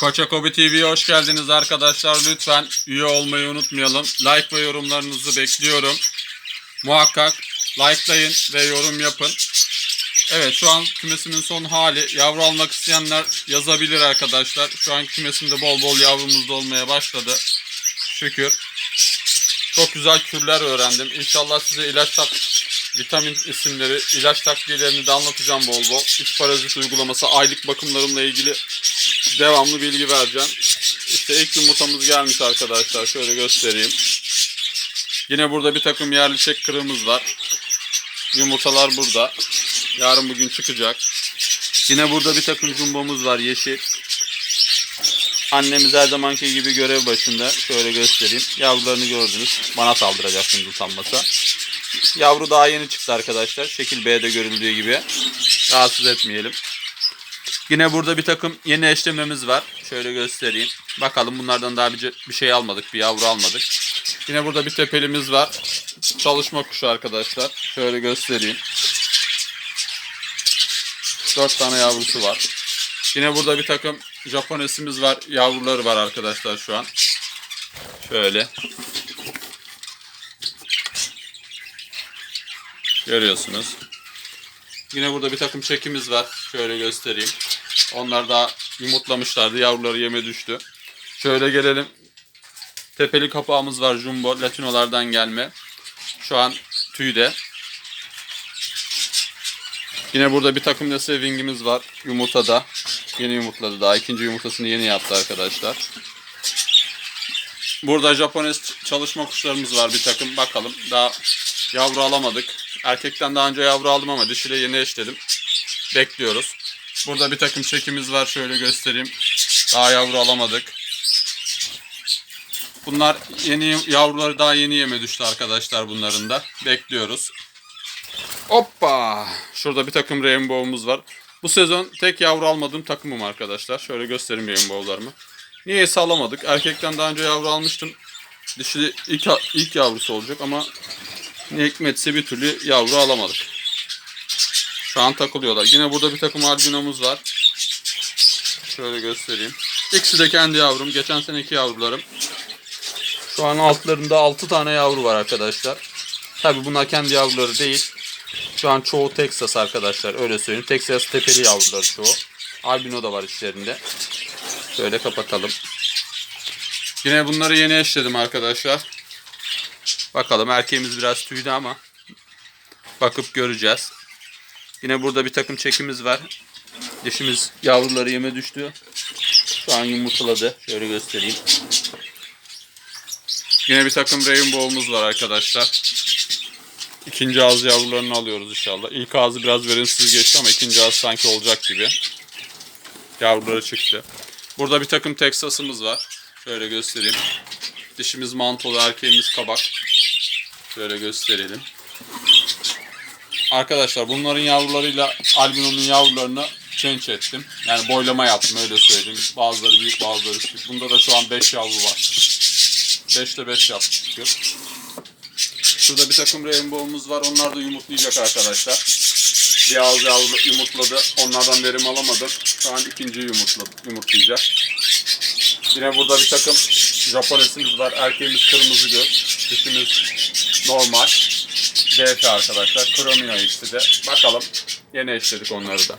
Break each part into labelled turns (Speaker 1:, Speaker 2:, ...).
Speaker 1: Koçakobi TV'ye hoş geldiniz arkadaşlar. Lütfen üye olmayı unutmayalım. Like ve yorumlarınızı bekliyorum. Muhakkak likelayın ve yorum yapın. Evet şu an kümesimin son hali. Yavru almak isteyenler yazabilir arkadaşlar. Şu an kümesimde bol bol yavrumuz da olmaya başladı. Şükür. Çok güzel kürler öğrendim. İnşallah size ilaç tak vitamin isimleri, ilaç takviyelerini de anlatacağım bol bol. İç parazit uygulaması, aylık bakımlarımla ilgili devamlı bilgi vereceğim. İşte ilk yumurtamız gelmiş arkadaşlar. Şöyle göstereyim. Yine burada bir takım yerli çek kırığımız var. Yumurtalar burada. Yarın bugün çıkacak. Yine burada bir takım jumbomuz var yeşil. Annemiz her zamanki gibi görev başında. Şöyle göstereyim. Yavrularını gördünüz. Bana saldıracaksınız utanmasa. Yavru daha yeni çıktı arkadaşlar. Şekil B'de görüldüğü gibi. Rahatsız etmeyelim. Yine burada bir takım yeni eşlememiz var. Şöyle göstereyim. Bakalım bunlardan daha bir, bir şey almadık. Bir yavru almadık. Yine burada bir tepelimiz var. Çalışma kuşu arkadaşlar. Şöyle göstereyim. 4 tane yavrusu var. Yine burada bir takım Japonesimiz var. Yavruları var arkadaşlar şu an. Şöyle. Görüyorsunuz. Yine burada bir takım çekimiz var. Şöyle göstereyim. Onlar da yumurtlamışlardı. Yavruları yeme düştü. Şöyle gelelim. Tepeli kapağımız var. Jumbo. Latinolardan gelme. Şu an tüyde. Yine burada bir takım da savingimiz var. Yumurtada. Yeni yumurtladı daha. ikinci yumurtasını yeni yaptı arkadaşlar. Burada Japones çalışma kuşlarımız var bir takım. Bakalım. Daha yavru alamadık. Erkekten daha önce yavru aldım ama dişiyle yeni eşledim. Bekliyoruz. Burada bir takım çekimiz var. Şöyle göstereyim. Daha yavru alamadık. Bunlar yeni yavruları daha yeni yeme düştü arkadaşlar bunların da. Bekliyoruz. Hoppa! Şurada bir takım rainbow'umuz var. Bu sezon tek yavru almadığım takımım arkadaşlar. Şöyle göstereyim rainbow'larımı. Niyeyse alamadık. Erkekten daha önce yavru almıştım. Dişi ilk, ilk yavrusu olacak ama ne hikmetse bir türlü yavru alamadık. Şu an takılıyorlar. Yine burada bir takım albinomuz var. Şöyle göstereyim. İkisi de kendi yavrum. Geçen seneki yavrularım. Şu an altlarında 6 tane yavru var arkadaşlar. Tabi bunlar kendi yavruları değil. Şu an çoğu Texas arkadaşlar. Öyle söyleyeyim. Texas tepeli yavruları çoğu. Albino da var içlerinde. Şöyle kapatalım. Yine bunları yeni eşledim arkadaşlar. Bakalım erkeğimiz biraz tüydü ama bakıp göreceğiz. Yine burada bir takım çekimiz var. Dişimiz yavruları yeme düştü. Şu an yumurtladı. Şöyle göstereyim. Yine bir takım rainbow'umuz var arkadaşlar. İkinci ağız yavrularını alıyoruz inşallah. İlk ağzı biraz verimsiz geçti ama ikinci ağız sanki olacak gibi. Yavruları çıktı. Burada bir takım Texas'ımız var. Şöyle göstereyim. Dişimiz mantolu, erkeğimiz kabak. Şöyle gösterelim. Arkadaşlar bunların yavrularıyla albinonun yavrularını change ettim. Yani boylama yaptım öyle söyleyeyim. Bazıları büyük bazıları küçük. Bunda da şu an 5 yavru var. 5'te 5 yaptık. Şurada bir takım rainbow'umuz var. Onlar da yumurtlayacak arkadaşlar. Bir ağız yavru yumurtladı. Onlardan verim alamadım. Şu an ikinci yumurtladı, yumurtlayacak. Yine burada bir takım Japonesimiz var. Erkeğimiz kırmızı göz. Dişimiz normal. DF arkadaşlar. Kromiyo işte de. Bakalım. Yine eşledik onları da.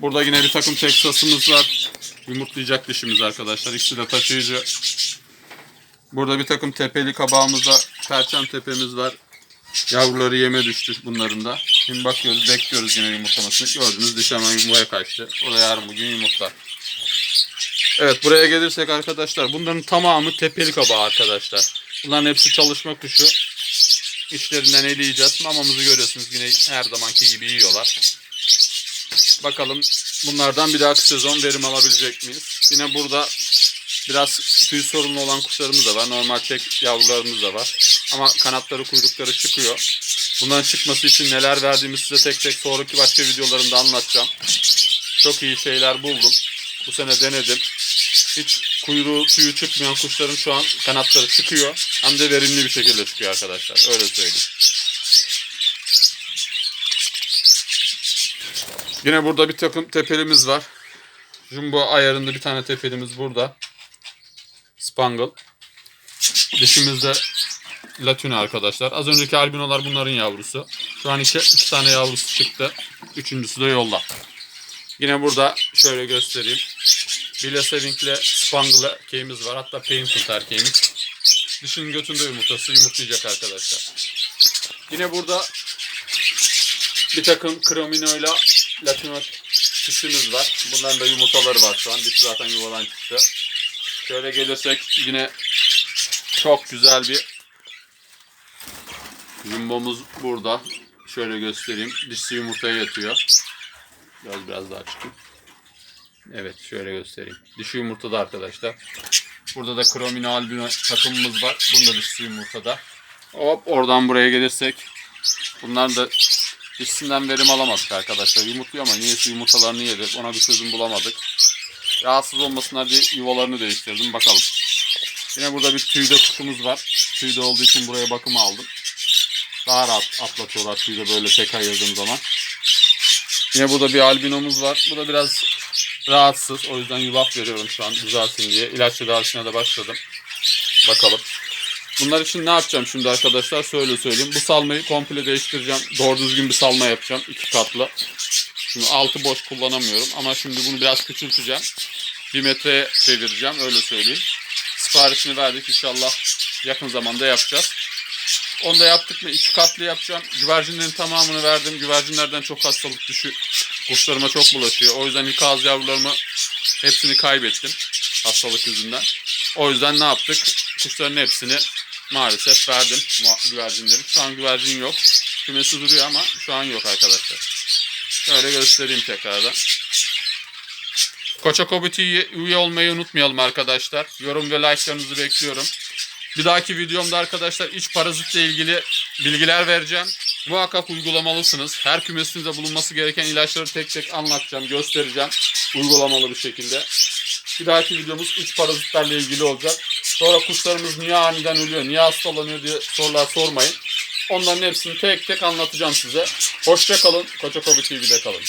Speaker 1: Burada yine bir takım Texas'ımız var. Yumurtlayacak dişimiz arkadaşlar. İkisi de taşıyıcı. Burada bir takım tepeli kabağımız var. Perçem tepemiz var. Yavruları yeme düştü bunların da. Şimdi bakıyoruz, bekliyoruz yine yumurtlamasını. Gördünüz diş hemen yumurtaya kaçtı. O da yarın bugün yumurtlar. Evet buraya gelirsek arkadaşlar bunların tamamı tepeli kabağı arkadaşlar. Bunların hepsi çalışma kuşu. İçlerinden eleyeceğiz. Mamamızı görüyorsunuz yine her zamanki gibi yiyorlar. Bakalım bunlardan bir dahaki sezon verim alabilecek miyiz? Yine burada biraz tüy sorunlu olan kuşlarımız da var. Normal çek yavrularımız da var. Ama kanatları kuyrukları çıkıyor. Bunların çıkması için neler verdiğimizi size tek tek sonraki başka videolarımda anlatacağım. Çok iyi şeyler buldum. Bu sene denedim. Hiç kuyruğu tüyü çıkmayan kuşların şu an kanatları çıkıyor. Hem de verimli bir şekilde çıkıyor arkadaşlar. Öyle söyleyeyim. Yine burada bir takım tepelimiz var. Jumbo ayarında bir tane tepelimiz burada. Spangle. Dişimizde Latino arkadaşlar. Az önceki albinolar bunların yavrusu. Şu an iki, iki tane yavrusu çıktı. Üçüncüsü de yolda. Yine burada şöyle göstereyim. Saving'le Spangle erkeğimiz var. Hatta Painted erkeğimiz. Dişinin götünde yumurtası yumurtlayacak arkadaşlar. Yine burada bir takım Cromino ile Latino dişimiz var. Bunların da yumurtaları var şu an. Dişi zaten yuvadan çıktı. Şöyle gelirsek yine çok güzel bir jumbomuz burada. Şöyle göstereyim. Dişi yumurtaya yatıyor. Biraz biraz daha çıkayım. Evet şöyle göstereyim. Dişi yumurtada arkadaşlar. Burada da Cromino albino takımımız var. Bunda dişi yumurtada. Hop oradan buraya gelirsek. Bunlar da dişisinden verim alamadık arkadaşlar. Yumurtluyor ama niyeyse yumurtalarını yedi. Ona bir çözüm bulamadık. Rahatsız olmasınlar diye yuvalarını değiştirdim. Bakalım. Yine burada bir tüyde kuşumuz var. Tüyde olduğu için buraya bakımı aldım. Daha rahat atlatıyorlar tüyde böyle tek ayırdığım zaman. Yine burada bir albinomuz var. Bu da biraz rahatsız. O yüzden yulaf veriyorum şu an düzelsin diye. İlaç tedavisine de başladım. Bakalım. Bunlar için ne yapacağım şimdi arkadaşlar? Söyle söyleyeyim. Bu salmayı komple değiştireceğim. Doğru düzgün bir salma yapacağım. iki katlı. Şimdi altı boş kullanamıyorum. Ama şimdi bunu biraz küçülteceğim. Bir metreye çevireceğim. Öyle söyleyeyim. Siparişini verdik. İnşallah yakın zamanda yapacağız. Onu da yaptık mı iki katlı yapacağım. Güvercinlerin tamamını verdim. Güvercinlerden çok hastalık düşü kuşlarıma çok bulaşıyor. O yüzden ilk ağız yavrularımı hepsini kaybettim. Hastalık yüzünden. O yüzden ne yaptık? Kuşların hepsini maalesef verdim güvercinlerin. Şu an güvercin yok. Kümesi duruyor ama şu an yok arkadaşlar. Şöyle göstereyim tekrardan. Koça Kobiti'ye üye olmayı unutmayalım arkadaşlar. Yorum ve like'larınızı bekliyorum. Bir dahaki videomda arkadaşlar iç parazitle ilgili bilgiler vereceğim. Muhakkak uygulamalısınız. Her kümesinizde bulunması gereken ilaçları tek tek anlatacağım, göstereceğim. Uygulamalı bir şekilde. Bir dahaki videomuz iç parazitlerle ilgili olacak. Sonra kuşlarımız niye aniden ölüyor, niye hastalanıyor diye sorular sormayın. Onların hepsini tek tek anlatacağım size. Hoşça kalın. Koça Kobi TV'de kalın.